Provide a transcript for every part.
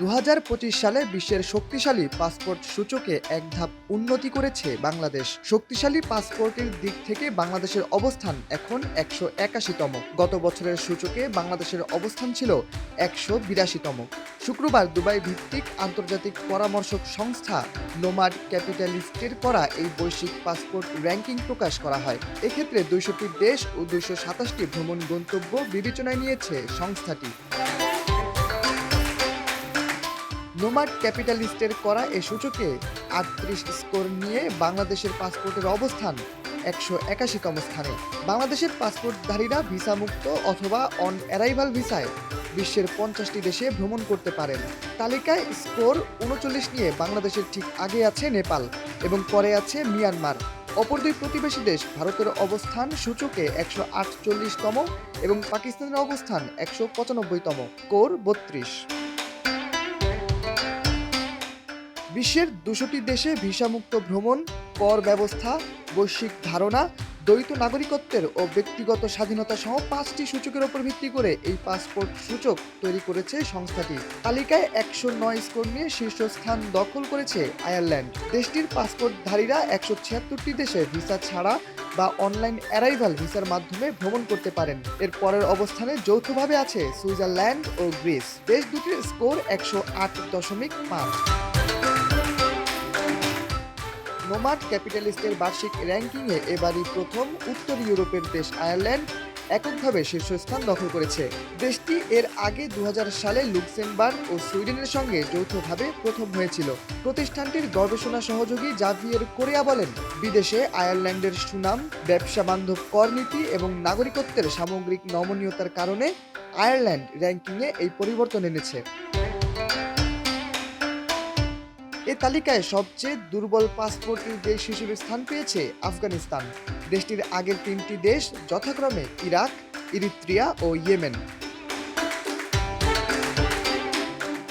দু হাজার পঁচিশ সালে বিশ্বের শক্তিশালী পাসপোর্ট সূচকে এক ধাপ উন্নতি করেছে বাংলাদেশ। শক্তিশালী পাসপোর্টের দিক থেকে বাংলাদেশের অবস্থান এখন একশো একাশিতম। গত বছরের সূচকে বাংলাদেশের অবস্থান ছিল একশো বিরাশিতম। শুক্রবার দুবাই ভিত্তিক আন্তর্জাতিক পরামর্শক সংস্থা নোমাড ক্যাপিটালিস্টের করা এই বৈশ্বিক পাসপোর্ট র্যাঙ্কিং প্রকাশ করা হয়। এক্ষেত্রে দুইশোটি দেশ ও দুইশো সাতাশটি ভ্রমণ গন্তব্য বিবেচনায় নিয়েছে সংস্থাটি। নোমাড ক্যাপিটালিস্টের করা এ সূচকে আটত্রিশ স্কোর নিয়ে বাংলাদেশের পাসপোর্টের অবস্থান একশো একাশিতম স্থানে। বাংলাদেশের পাসপোর্টধারীরা ভিসামুক্ত অথবা অন অ্যারাইভাল ভিসায় বিশ্বের পঞ্চাশটি দেশে ভ্রমণ করতে পারেন। তালিকায় স্কোর উনচল্লিশ নিয়ে বাংলাদেশের ঠিক আগে আছে নেপাল এবং পরে আছে মিয়ানমার। অপর দুই প্রতিবেশী দেশ ভারতের অবস্থান সূচকে একশো আটচল্লিশতম এবং পাকিস্তানের অবস্থান একশো পঁচানব্বইতম কোর বত্রিশ। বিশ্বের দুশোটি দেশে ভিসামুক্ত ভ্রমণ, কর ব্যবস্থা, বৈশ্বিক ধারণা, দ্বৈত নাগরিকত্বের ও ব্যক্তিগত স্বাধীনতা সহ পাঁচটি সূচকের উপর ভিত্তি করে এই পাসপোর্ট সূচক তৈরি করেছে সংস্থাটি। তালিকায় একশো নয় স্কোর নিয়ে শীর্ষস্থান দখল করেছে আয়ারল্যান্ড। দেশটির পাসপোর্টধারীরা একশো ছিয়াত্তরটি দেশে ভিসা ছাড়া বা অনলাইন অ্যারাইভাল ভিসার মাধ্যমে ভ্রমণ করতে পারেন। এর পরের অবস্থানে যৌথভাবে আছে সুইজারল্যান্ড ও গ্রিস। দেশ দুটির স্কোর একশো আট দশমিক পাঁচ। নোমাড ক্যাপিটালিস্টের বার্ষিক র্যাঙ্কিংয়ে এবারই প্রথম উত্তর ইউরোপের দেশ আয়ারল্যান্ড এককভাবে শীর্ষস্থান দখল করেছে। দেশটি এর আগে দু হাজার সালে লুক্সেমবার্গ ও সুইডেনের সঙ্গে যৌথভাবে প্রথম হয়েছিল। প্রতিষ্ঠানটির গবেষণা সহযোগী জাভিয়ের কোরিয়া বলেন, বিদেশে আয়ারল্যান্ডের সুনাম, ব্যবসা বান্ধব কর নীতি এবং নাগরিকত্বের সামগ্রিক নমনীয়তার কারণে আয়ারল্যান্ড র্যাঙ্কিংয়ে এই পরিবর্তন এনেছে। এ তালিকায় সবচেয়ে দুর্বল পাসপোর্টের দেশ হিসেবে স্থান পেয়েছে আফগানিস্তান। দেশটির আগের তিনটি দেশ যথাক্রমে ইরাক, ইরিত্রিয়া ও ইয়েমেন।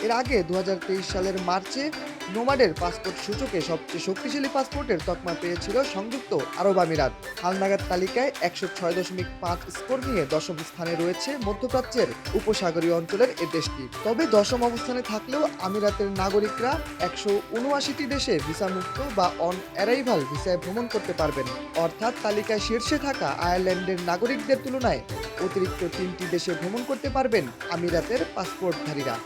এর আগে দু হাজার তেইশ সালের মার্চে নোমাডের পাসপোর্ট সূচকে সবচেয়ে শক্তিশালী পাসপোর্টের তকমা পেয়েছিল সংযুক্ত আরব আমিরাত। হালনাগাদ তালিকায় একশো ছয় দশমিক পাঁচ স্কোর নিয়ে দশম স্থানে রয়েছে মধ্যপ্রাচ্যের উপসাগরীয় অঞ্চলের এ দেশটি। তবে দশম অবস্থানে থাকলেও আমিরাতের নাগরিকরা একশো উনআশিটি দেশে ভিসামুক্ত বা অন অ্যারাইভাল ভিসায় ভ্রমণ করতে পারবেন। অর্থাৎ তালিকায় শীর্ষে থাকা আয়ারল্যান্ডের নাগরিকদের তুলনায় অতিরিক্ত তিনটি দেশে ভ্রমণ করতে পারবেন আমিরাতের পাসপোর্টধারীরা।